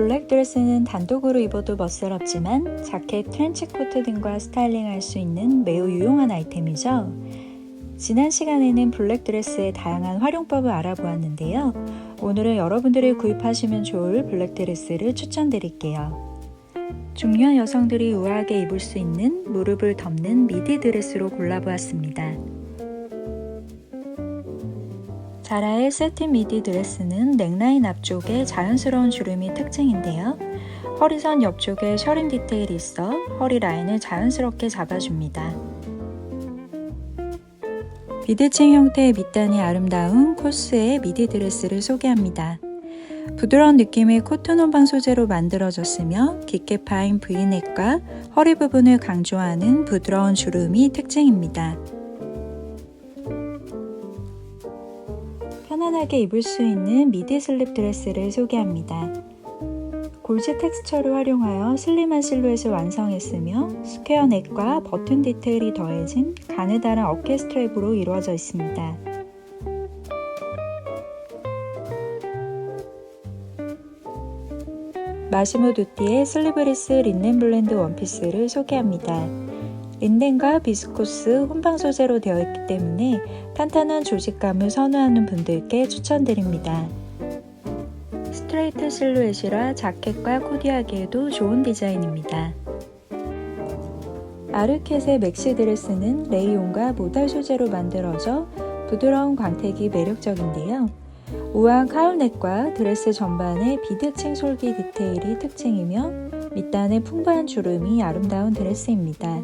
블랙 드레스는 단독으로 입어도 멋스럽지만 자켓, 트렌치 코트 등과 스타일링할 수 있는 매우 유용한 아이템이죠. 지난 시간에는 블랙 드레스의 다양한 활용법을 알아보았는데요. 오늘은 여러분들이 구입하시면 좋을 블랙 드레스를 추천드릴게요. 중년 여성들이 우아하게 입을 수 있는 무릎을 덮는 미디 드레스로 골라보았습니다. 자라의 세틴 미디 드레스는 넥라인 앞쪽에 자연스러운 주름이 특징인데요. 허리선 옆쪽에 셔림 디테일이 있어 허리 라인을 자연스럽게 잡아줍니다. 비대칭 형태의 밑단이 아름다운 코스의 미디 드레스를 소개합니다. 부드러운 느낌의 코튼 원방 소재로 만들어졌으며 깊게 파인 브이넥과 허리 부분을 강조하는 부드러운 주름이 특징입니다. 편안하게 입을 수 있는 미디 슬립 드레스를 소개합니다. 골지 텍스처를 활용하여 슬림한 실루엣을 완성했으며 스퀘어 넥과 버튼 디테일이 더해진 가느다란 어깨 스트랩으로 이루어져 있습니다. 마시모 두띠의 슬리브리스 린넨 블렌드 원피스를 소개합니다. 린넨과 비스코스 혼방 소재로 되어 있기 때문에 탄탄한 조직감을 선호하는 분들께 추천드립니다. 스트레이트 실루엣이라 자켓과 코디하기에도 좋은 디자인입니다. 아르켓의 맥시 드레스는 레이온과 모달 소재로 만들어져 부드러운 광택이 매력적인데요. 우아한 카울넥과 드레스 전반의 비드층 솔기 디테일이 특징이며 밑단의 풍부한 주름이 아름다운 드레스입니다.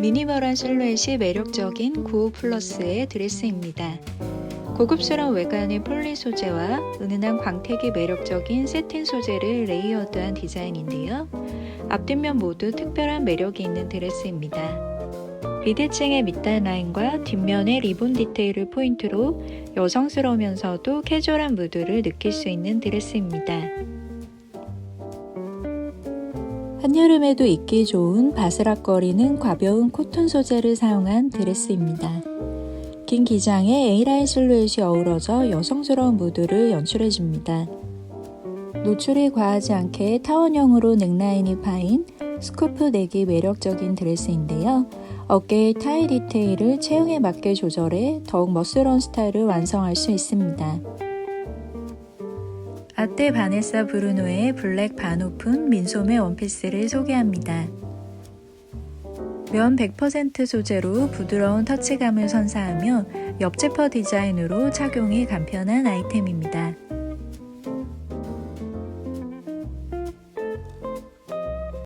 미니멀한 실루엣이 매력적인 95 플러스의 드레스입니다. 고급스러운 외관의 폴리 소재와 은은한 광택이 매력적인 세틴 소재를 레이어드한 디자인인데요. 앞뒷면 모두 특별한 매력이 있는 드레스입니다. 비대칭의 밑단 라인과 뒷면의 리본 디테일을 포인트로 여성스러우면서도 캐주얼한 무드를 느낄 수 있는 드레스입니다. 한여름에도 입기 좋은 바스락거리는 가벼운 코튼 소재를 사용한 드레스입니다. 긴 기장에 A라인 실루엣이 어우러져 여성스러운 무드를 연출해줍니다. 노출이 과하지 않게 타원형으로 넥라인이 파인 스쿠프 넥이 매력적인 드레스인데요. 어깨의 타이 디테일을 체형에 맞게 조절해 더욱 멋스러운 스타일을 완성할 수 있습니다. 아떼 바네사 브루노의 블랙 반오픈 민소매 원피스를 소개합니다. 면 100% 소재로 부드러운 터치감을 선사하며 옆지퍼 디자인으로 착용이 간편한 아이템입니다.